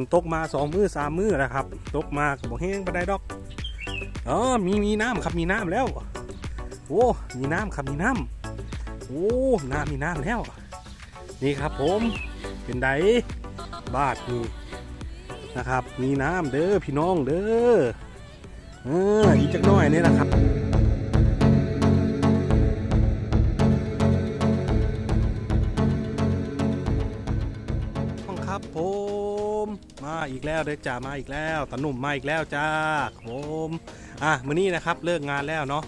นตกมาสองมือสามมือแล้วครับ ตกมาก็บอกแห้งปานใดดอกอ๋อมีมีน้ำครับมีน้ำแล้ว โอ้มีน้ำครับมีน้ำโอ้น้ำมีน้ำแล้ว นี่ครับผมเป็นไดบาทนี่นะครับ มีน้ำเด้อพี่น้องเด้อเอออีกจักหน่อยนี่นะครับ มาอีกแล้วเด้อจ้ามาอีกแล้วตาหนุ่มมาอีกแล้วจ้าผมอะมื้อนี้นะครับเลิกงานแล้วเนาะ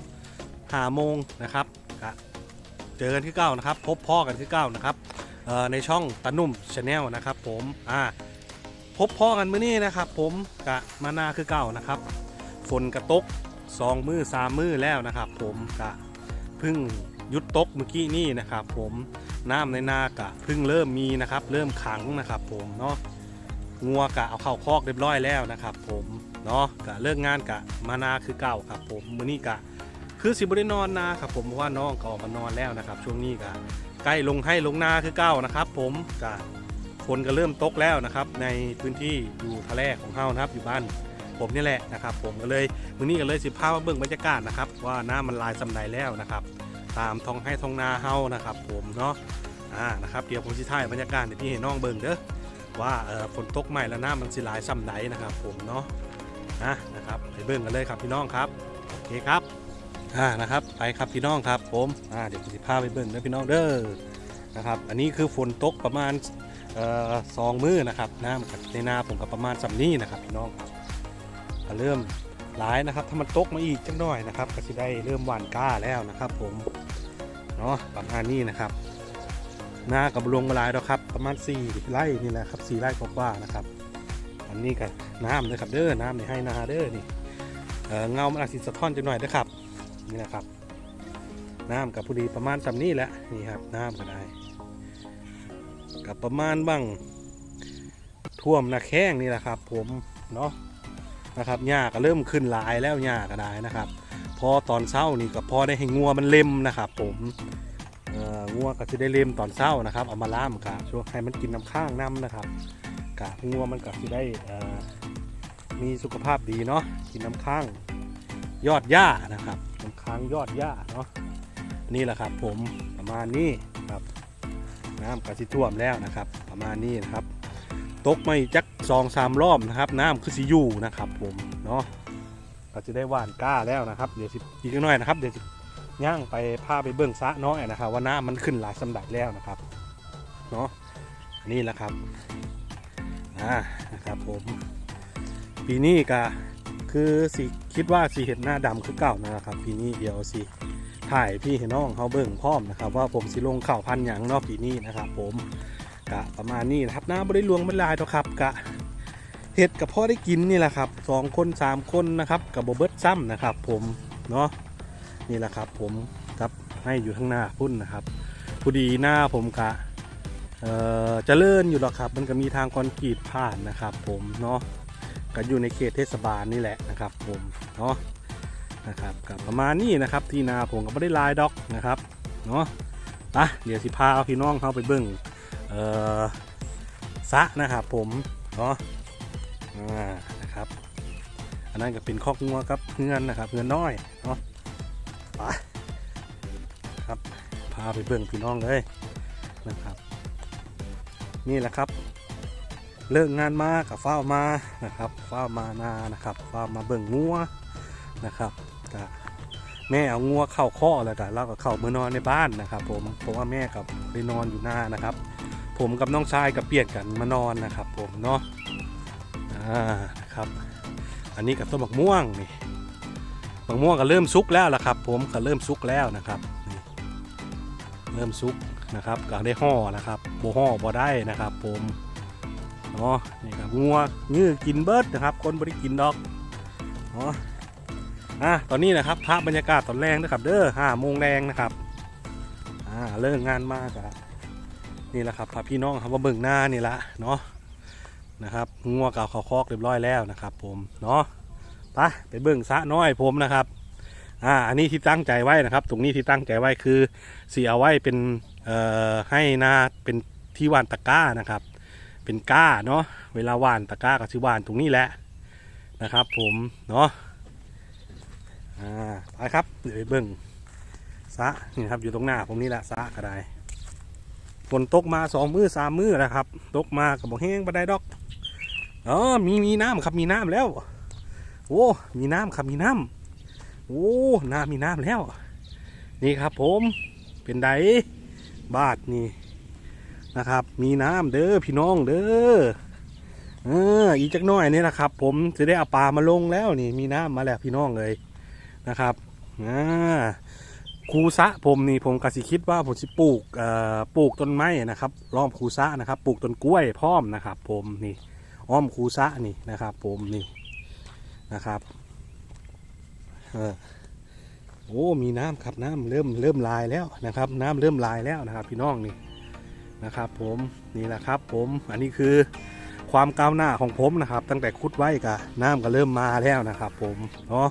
หาโมงนะครับกะเจอกันที่เก้านะครับ พบพ่อกันที่เก้านะครับในช่องตาหนุ่มชาแนลนะครับผมอะพบพ่อกันมื้อนี้นะครับผมกะมาหน้าคือเก้านะครับ ฝนกระตกสองมือสามมือแล้วนะครับ ผมกะพึ่งยุดตกเมื่อกี้นี่นะครับ ผมน้ำในนากะพิ่งเริ่มมีนะครับ เริ่มขังนะครับ ผมเนาะ งัวกะเอาเข้าคอกเรียบร้อยแล้วนะครับ ผมเนาะกะเลิกงานกะมานาคือเก่าครับ ผมมื้อนี้กะคือสิบได้นอนนาครับผมเพราะว่าน้องก็ออกมานอนแล้วนะครับ ช่วงนี้กะใกล้ลงให้ลงนาคือเก่านะครับ ผมกะฝนก็เริ่มตกแล้วนะครับ ในพื้นที่อยู่ทะเลของเฮานะครับ อยู่บ้านผมนี่แหละนะครับ ผมก็เลยมื้อนี้ก็เลยสิพามาเบิ่งบรรยากาศนะครับ ว่าน้ำมันลายสำใดแล้วนะครับ ตามท้องให้ท้องนาเฮานะครับ ผมเนาะอ่านะครับเดี๋ยวผมสิถ่ายบรรยากาศให้พี่ให้น้องเบิ่งเด้อ ว่าฝนตกใหม่แล้วน้ำมันสิลายซ้ำใดนะครับ ผมเนาะนะนะครับไปเบิ่งกันเลยครับพี่น้องครับโอเคครับอ่านะครับไปครับพี่น้องครับผมอ่าเดี๋ยวผมสิพาไปเบิ่งเด้อพี่น้องเด้อนะครับอันนี้คือฝนตกประมาณสองมือนะครับน้ำกับในนาผมกับประมาณสำนี้นะครับพี่น้องครับเริ่มหลายนะครับถ้ามันตกมาอีกจังหน่อยนะครับก็สิได้เริ่มหวานก้าแล้วนะครับ ผมเนาะประมาณนี้นะครับ น้ากับลวงมาลายแล้วครับ ประมาณ4ไร่นี่แหละครับ4ไร่กว่าๆนะครับ อันนี้ก็น้ำเลยครับเด้อน้ำในให้นาเด้อนี่เเงามันอาจสิสะท้อนจังหน่อยเด้อครับนี่นะครับ น้ำกับพอดีประมาณตำนี้แหละนี่ครับน้ำก็ได้กับประมาณบ้างท่วมนาแข้งนี่แหละครับ ผมเนาะนะครับหญ้าก็เริ่มขึ้นหลายแล้วหญ้าก็ได้นะครับ พอตอนเช้านี่ก็พอได้ให้งัวมันเล็มนะครับ ผมเงัวก็จะได้เล็มตอนเช้านะครับเอามาล่ามกะช่วงให้มันกินน้ำข้างน้ำนะครับกะงัวมันก็จะได้มีสุขภาพดีเนาะกินน้ำข้างยอดหญ้านะครับน้ำค้างยอดหญ้าเนาะนี่แหละครับผมประมาณนี้ครับน้ำก็สิท่วมแล้วนะครับ ประมาณนี้นะครับ ตกไม่จักสองสามรอบนะครับ น้ำคือสิอยู่นะครับ ผมเนาะก็จะได้หว่านกล้าแล้วนะครับ เดี๋ยวสิอีกน่อยนะครับเดี๋ยว ย่างไปพาไปเบื้องซะน้อยนะครับว่าน้ำมันขึ้นหลายสำดับแล้วนะครับเนาะนี่แหละครับอ่านะครับผม ปีนี้ก็คือสิคิดว่าสีเห็นหน้าดำคือเก่านะครับ ปีนี้เดี๋ยวสิถ่ายพี่เห็นน้องเขาเบิ่งพร้อมนะครับ ว่าผมสิลงข่าวพันอย่างเนอกปีนี้นะครับ ผมกะประมาณนี้นะครับหน้าบริลวงไม่ลายหรอกครับกะเห็ดกับพ่อได้กินนี่แหละครับสองคนสามคนนะครับกับโบเบิร์ตซ้ำนะครับ ผมเนาะ นี่แหละครับผมครับให้อยู่ข้างหน้าพุ่นนะครับพอดีหน้าผมกะเออเจะเลื่อนอยู่หรอกครับ มันก็มีทางคอนกรีตผ่านนะครับ ผมเนาะก็อยู่ในเขตเทศบาลนี่แหละนะครับ ผมเนาะนะครับกับประมาณนี้นะครับ ที่นาผมก็ไม่ได้ลายดอกนะครับเนาะอะเดี๋ยวสิพาพี่น้องเข้าไปเบิ้งเอ่อสะนะครับ ผมเนาะอ่านะครับ อันนั้นก็เป็นคอกงัวครับเงื่อนนะครับเงื่อนน้อยเนาะ ไปครับพาไปเบิ่งพี่น้องเลยนะครับ นี่แหละครับ เลิกงานมากับฝ้ามานะครับฝ้ามานานะครับฝ้ามาเบิ่งงัวนะครับก็แม่เอางัวเข้าข้อแล้วก็เราก็เข้ามือนอนในบ้านนะครับ ผมเพราะว่าแม่กับไปนอนอยู่หน้านะครับ ผมกับน้องชายกับเปลี่ยนกันมานอนนะครับ ผมเนาะอ่านะครับ อันนี้กับต้นมะม่วงนี่ มะม่วงก็เริ่มสุกแล้วล่ะครับ ผมก็เริ่มสุกแล้วนะครับเริ่มสุกนะครับก็ได้ห่อนะครับโบห่อบ่ได้นะครับ ผมเนาะนี่ครับงัวยื้อกินเบิร์ดนะครับ คนบริกินดอกเนาะอะตอนนี้นะครับภาพบรรยากาศตอนแรงนะครับ เด้อห้าโมงแรงนะครับอ่าเลิกงานมากอะนี่แหละครับพาพี่น้องครับมาเบิ่งหน้านี่ละเนาะนะครับงัวเก่าเขาคอกเรียบร้อยแล้วนะครับ ผมเนาะ ไปไปเบิ่งสะน้อยผมนะครับ อ่า อันนี้ที่ตั้งใจไว้นะครับ ตรงนี้ที่ตั้งใจไว้คือเสีเอาไว้เป็นเอ่อให้นาเป็นที่หวานตะกร้านะครับ เป็นก้าเนาะเวลาหว่านตะกร้ากับชิหว่านตรงนี้แหละนะครับ ผมเนาะอ่าไปครับเดี๋ยวไปเบิ่งสะนี่ครับอยู่ตรงหน้าผมนี่แหละสะก็ได้ฝนตกมาสองมือสามมือแล้วครับ ตกมากับบ่แห้งบ่ไดดอกอ๋อมีมีน้ำครับมีน้ำแล้ว โอ้มีน้ำครับมีน้ำโอ้น้ำมีน้ำแล้ว นี่ครับผมเป็นไดบาทนี่นะครับ มีน้ำเด้อพี่น้องเด้อเอออีกจักน่อยนี่นะครับ ผมจะได้เอาปลามาลงแล้วนี่ มีน้ำมาแล้วพี่น้องเลยนะครับอ่าคูสะผมนี่ผมกสิคิดว่าผมสิปลูกเอ่อปลูกต้นไม้นะครับล้อมคูสะนะครับ ปลูกต้นกล้วยพร้อมนะครับ ผมนี่อ้อมคูสะนี่นะครับ ผมนี่ นะครับเออโอ้มีน้ำครับน้ำเริ่มเริ่มลายแล้วนะครับ น้ำเริ่มลายแล้วนะครับ พี่น้องนี่นะครับ ผมนี่แหละครับ ผมอันนี้คือความก้าวหน้าของผมนะครับ ตั้งแต่คุดไว้กับน้ำก็เริ่มมาแล้วนะครับ ผมเนาะ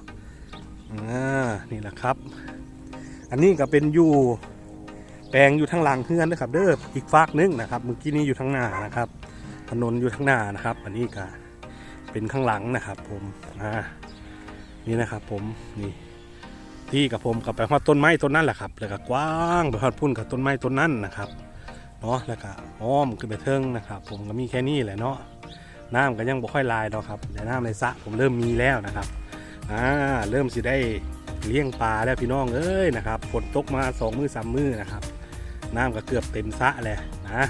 อ่านี่แหละครับ อันนี้ก็เป็นอยู่แปลงอยู่ทางหลังเพื่อนนะครับ เด้ออีกฟากนึงนะครับเมื่อกี้นี้อยู่ทางหน้านะครับ ถนนอยู่ทางหน้านะครับ อันนี้ก็ เป็นข้างหลังนะครับ ผมอ่านี่นะครับ ผมนี่ที่กับผมกับไปฮอดต้นไม้ต้นนั้นแหละครับ แล้วก็กว้างไปฮอดพุ่นกับต้นไม้ต้นนั้นนะครับเนาะแล้วก็อ้อมขึ้นไปเทิงนะครับ ผมก็มีแค่นี้แหละเนาะน้ำก็ยังบ่ค่อยลายดอกครับแต่น้ำในสระผมเริ่มมีแล้วนะครับอ่าเริ่มสิได้เลี้ยงปลาแล้วพี่น้องเอ้ยนะครับฝนตกมาสองมือสามมือนะครับ น้ำก็เกือบเต็มสระเลยนะ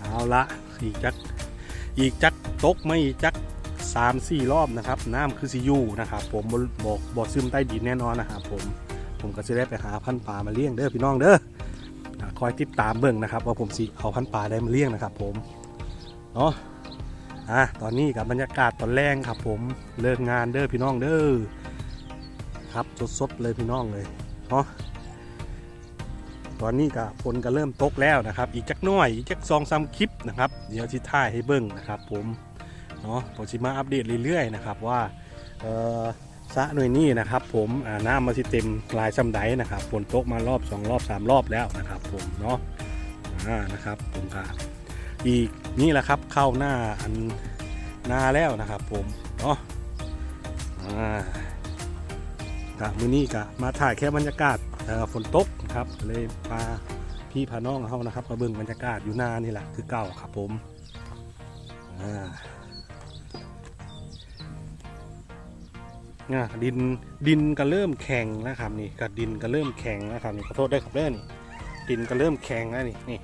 เอาละอีกจักอีกจักตกไม่จัก สามสี่รอบนะครับ น้ำคือซียูนะครับผมบอกบอกซึมใต้ดินแน่นอนนะครับผมผมก็จะได้ไปหาพันธุ์ปลามาเลี้ยงเด้อพี่น้องเด้อคอยติดตามเบิ่งนะครับ ว่าผมสิเอาพันธุ์ปลาได้มาเลี้ยงนะครับ ผมเนาะอะตอนนี้กับบรรยากาศตอนแรงครับ ผมเลิกงานเด้อพี่น้องเด้อครับสดๆเลยพี่น้องเลยเนาะตอนนี้ก็ฝนก็เริ่มตกแล้วนะครับ อีกจักหน่อยอีกจักสองสามคลิปนะครับ เดี๋ยวทิถ่ายให้เบิ่งนะครับ ผม เนาะผมจะมาอัปเดตเรื่อยๆนะครับว่าสะหน่วยนี้นะครับผมน้ำมาสิเต็มลายซ้ำไดนะครับฝนตกมารอบ 2 รอบ 3 รอบแล้วนะครับผมเนาะนะครับผมก็อีกนี่แหละครับเข้าหน้าอันนาแล้วนะครับ ผมเนาะกะมือนี้กะมาถ่ายแค่บรรยากาศฝนตกนะครับเลยพาพี่พาน้องเขานะครับมาเบิ่งบรรยากาศอยู่หน้านี่แหละคือเก่าครับผมอ่า อะดินดินก็เริ่มแข็งแล้วครับนี่ก็ดินก็เริ่มแข็งแล้วครับนี่ขอโทษได้ครับเด้อนี่ดินก็เริ่มแข็งแล้วนี่นี่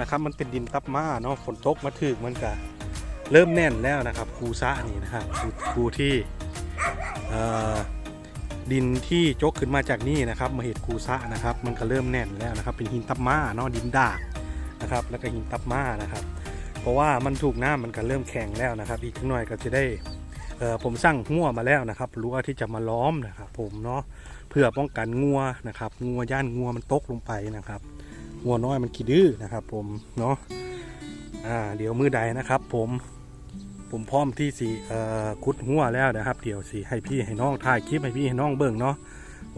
นะครับมันเป็นดินตับมาเนาะฝนตกมาถึกมันก็เริ่มแน่นแล้วนะครับคูซะนี่นะครับคูคูที่ดินที่จกขึ้นมาจากนี่นะครับมาเห็ดคูซะนะครับ มันก็เริ่มแน่นแล้วนะครับ เป็นหินตับมาเนาะดินด่ากนะครับ แล้วก็หินตับมานะครับ เพราะว่ามันถูกน้ำมันก็เริ่มแข็งแล้วนะครับ อีกหน่อยก็จะได้ ผมสั่งหัวมาแล้วนะครับรั้วที่จะมาล้อมนะครับผมเนาะเพื่อป้องกันงัวนะครับงัวย่านงัวมันตกลงไปนะครับงัวน้อยมันขี้ดื้อนะครับ ผมเนาะอ่าเดี๋ยวมือใดนะครับ ผมผมพร้อมที่สีคุดหัวแล้วนะครับ เดี๋ยวสิให้พี่ให้น้องถ่ายคลิปให้พี่ให้น้องเบิ่งเนาะ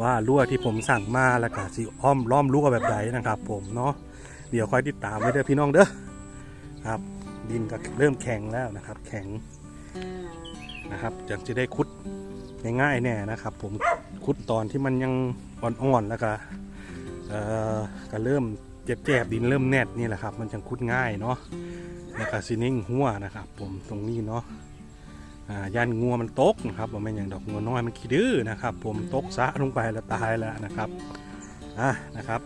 ว่ารั้วที่ผมสั่งมาแล้วก็สิอ้อมล้อมรั้วแบบใดนะครับ ผมเนาะเดี๋ยวคอยติดตามไว้เด้อพี่น้องเด้อครับ ดินก็เริ่มแข็งแล้วนะครับ แข็ง นะครับจะจะได้คุดง่ายๆแน่นะครับ ผมคุดตอนที่มันยังอ่อนๆแล้วก็เอ่อก็เริ่มเจ็บๆดินเริ่มแนดนี่แหละครับ มันจะคุดง่ายเนาะแล้วก็ซินิ่งหัวนะครับ ผมตรงนี้เนาะอ่ายันงัวมันตกนะครับว่าไม่นอย่างดอกงัวน้อยมันขี้ดื้อนะครับ ผมตกซะลงไปแล้วตายแล้วนะครับอะนะครับ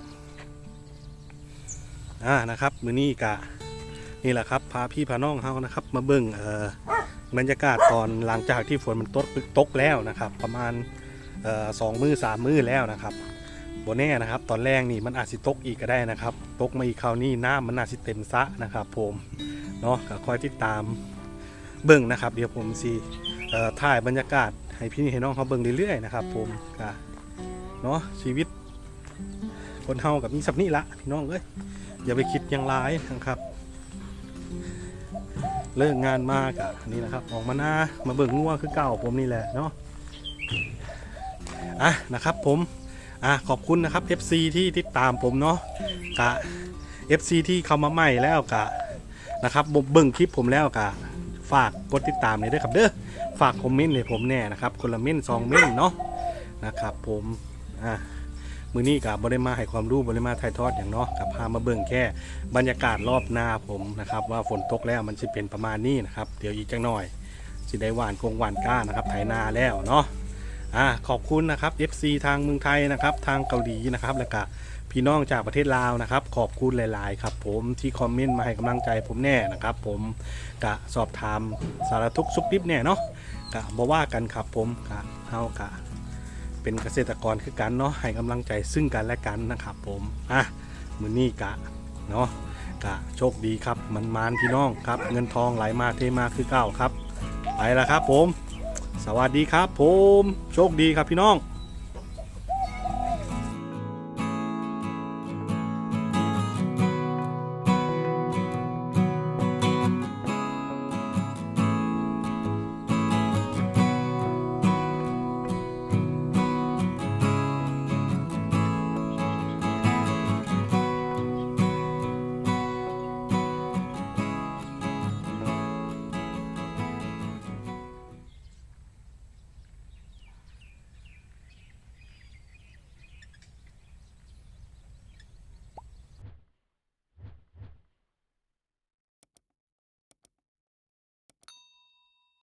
อ่านะครับมือนี้กะนี่แหละครับพาพี่พาน้องเฮานะครับ มาเบิ่งเอ่อ บรรยากาศตอนหลังจากที่ฝนมันตกตกแล้วนะครับ ประมาณออสองมือสามมือแล้วนะครับโบแน่นะครับ ตอนแรกนี่มันอาจสิตกอีกก็ได้นะครับ ตกมาอีกคราวนี้น้ำมันอาจสิเต็มซะนะครับผมเนาะก็คอยติดตามเบิ่งนะครับ เดี๋ยวผมสิถ่ายบรรยากาศให้พี่ให้น้องเขาเบิ่งเรื่อยๆนะครับ ผมก็เนาะชีวิตคนเฮากับมีสับนี่ละพี่น้องเอ้ยอย่าไปคิดอยังร้ายนะครับ เลิกงานมากอะนี่นะครับ ออกมาหน้ามาเบิ่งงัวคือเก่าผมนี่แหละเนาะอะนะครับผมอะขอบคุณนะครับ FC ที่ติดตามผมเนาะกะ FC ที่เข้ามาใหม่แล้วกะนะครับบเบิ่งคลิปผมแล้วก็ฝากกดติดตามเลยด้วยครับเด้อฝากคอมเมนต์เลยผมแน่นะครับ คนละเม่นสองเม่นเนาะนะครับ ผมอะ มือนี้กับบริมาให้ความรู้บริมาถ่ายทอดอย่างเนาะกับพามาเบิ่งแค่ บรรยากาศรอบหน้าผมนะครับ ว่าฝนตกแล้วมันจะเป็นประมาณนี้นะครับ เดี๋ยวอีกจังหน่อยสิได้หวานกงหวานก้านะครับไถนาแล้วเนาะอะขอบคุณนะครับ FC ทางเมืองไทยนะครับ ทางเกาหลีนะครับแล้วก็พี่น้องจากประเทศลาวนะครับ ขอบคุณหลาย ๆ ครับ ผมที่คอมเมนต์มาให้กำลังใจผมแน่นะครับ ผมกะสอบถามสารทุกข์สุขดิบเนี่ยเนาะกะบอกว่ากันครับผมกะเฮากะ เป็นเกษตรกรคือกันเนาะให้กำลังใจซึ่งกันและกันนะครับผมอะมือนี้กะเนาะกะโชคดีครับมันมานพี่น้องครับ เงินทองไหลมาเทมาคือเก้าครับ ไปแล้วครับผม สวัสดีครับผม โชคดีครับพี่น้อง